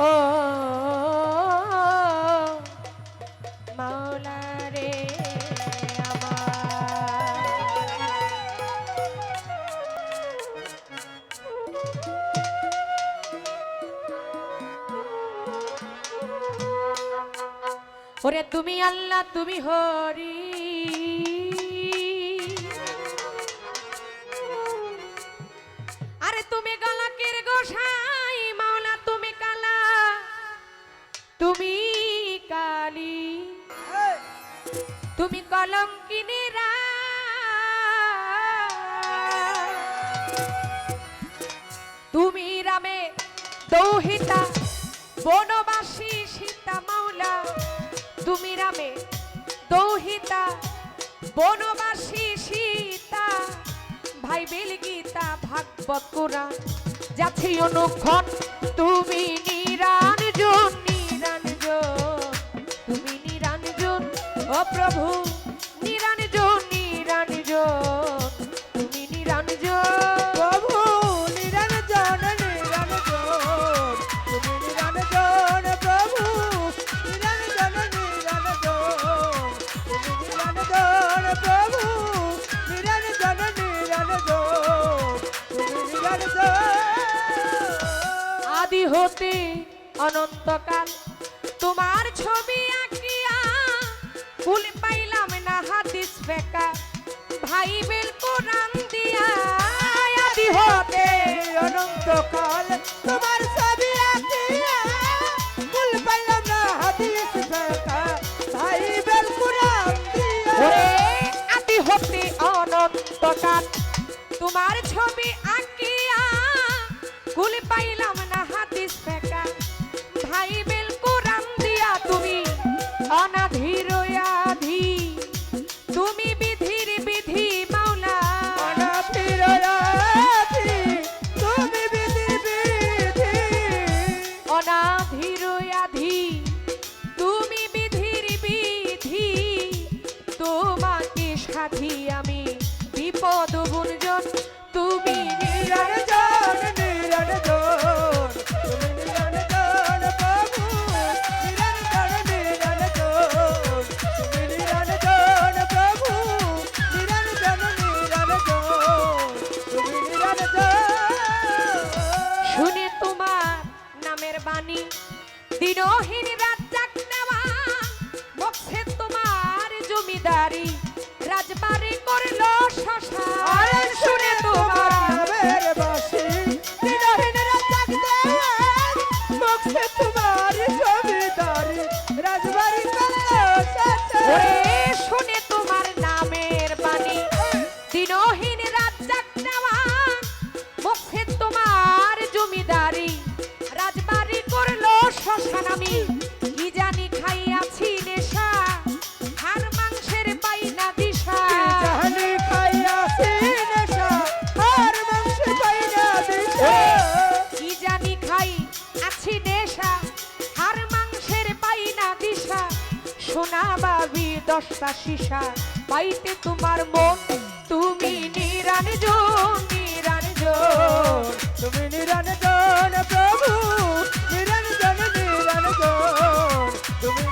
ও মাওলা রে ওরে তুমি আল্লাহ তুমি হরি। তুমি কলঙ্কিনী রা। তুমি রামে দৌহিতা, বনবাসী সীতা মাওলা। তুমি রামে দৌহিতা, বনবাসী সীতা। ভাই বেল গীতা ভাগবত কোরআন। যাচ্ছে অনুক্ষণ, তুমি তুমি নিরাঞ্জন ও প্রভু নিরাঞ্জন নিরাঞ্জন তুমি নিরাঞ্জন প্রভু নিরঞ্জন নিরঞ্জন তুমি নিরঞ্জন প্রভু নিরঞ্জন নিরঞ্জন তুমি নিরঞ্জন প্রভু নিরঞ্জন নিরঞ্জন তুমি নিরঞ্জন আদি হতে অনন্তকাল, তোমার ছবি আঁকিয়া ফুল পাইলাম না হাদিস ফেকা ভাই বেল কোরআন দিয়া আদি হতে অনন্তকাল। তোমার সোনা বাবি দশটা সীসা। পাইতে তোমার মন, তুমি নিরানজন নিরানজন তুমি নিরঞ্জন প্রভু নিরঞ্জন নিরঞ্জন তুমি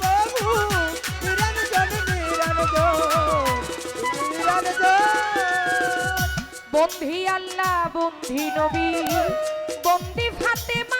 প্রভু বন্ধি আল্লাহ বন্ধি নবী। বন্দি ফাতেমা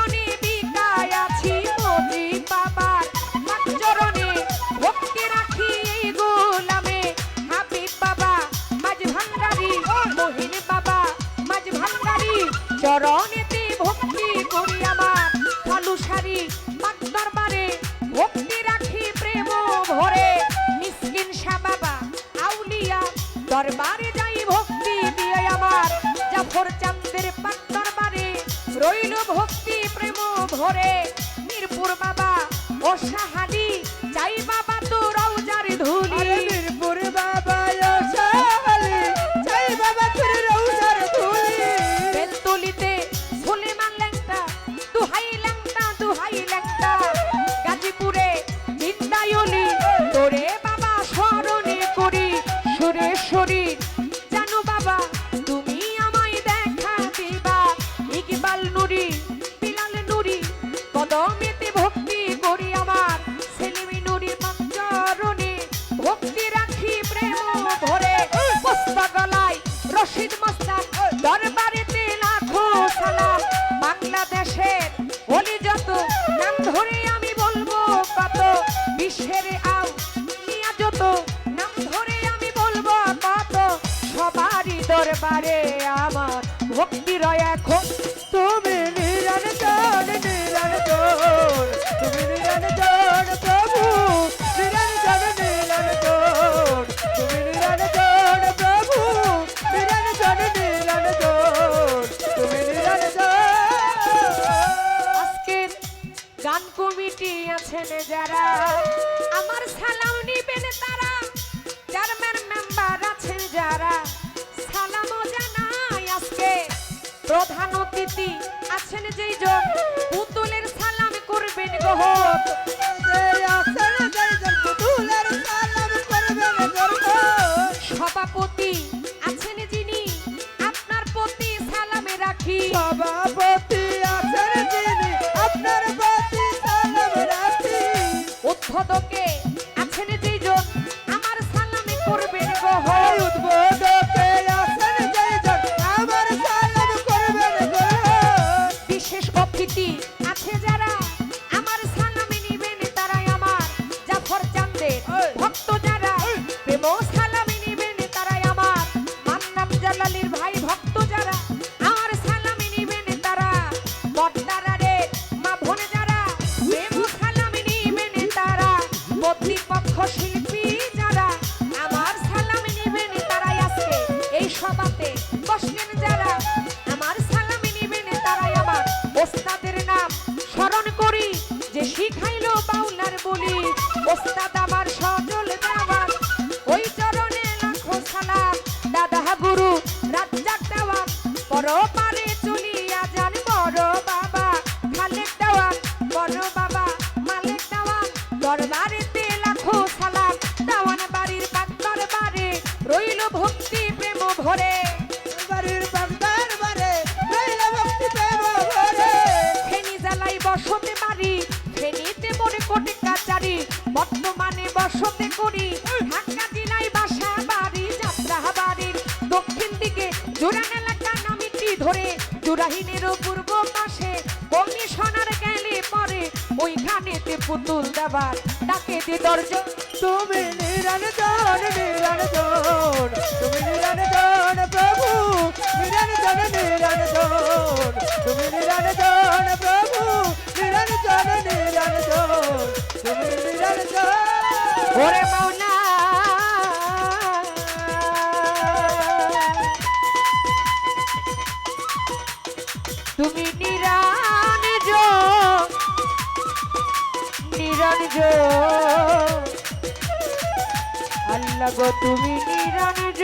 ভরে মিরপুর বাবা ও সাহালি ভক্তির এখন। তুমি নিরঞ্জন নিরঞ্জন তুমি নিরঞ্জন প্রভু। নিরঞ্জন নিরঞ্জন তুমি নিরঞ্জন প্রভু। নিরঞ্জন নিরঞ্জন তুমি নিরঞ্জন আজকের গান কমিটি আছেন যারা। অতিথি আছেন যেই জন পুতুলের সালাম করবেন গহর বর্তমানে বসতে করি। ঢাকা জেলায় বাসা বাড়ি যাত্রা বাড়ির দক্ষিণ দিকে জোরান এলাকা নামিটি ধরে। জোরাহিনেরও পূর্ব পাশে কমিশনার গেলে পরে। ওইখানেতে পুতুল দেবার, তাকে দে দরজ। তুমি নিরানন্দ ওরে মৌনা তুমি নিরানজ নিরানজ আল্লাহ গো তুমি নিরানজ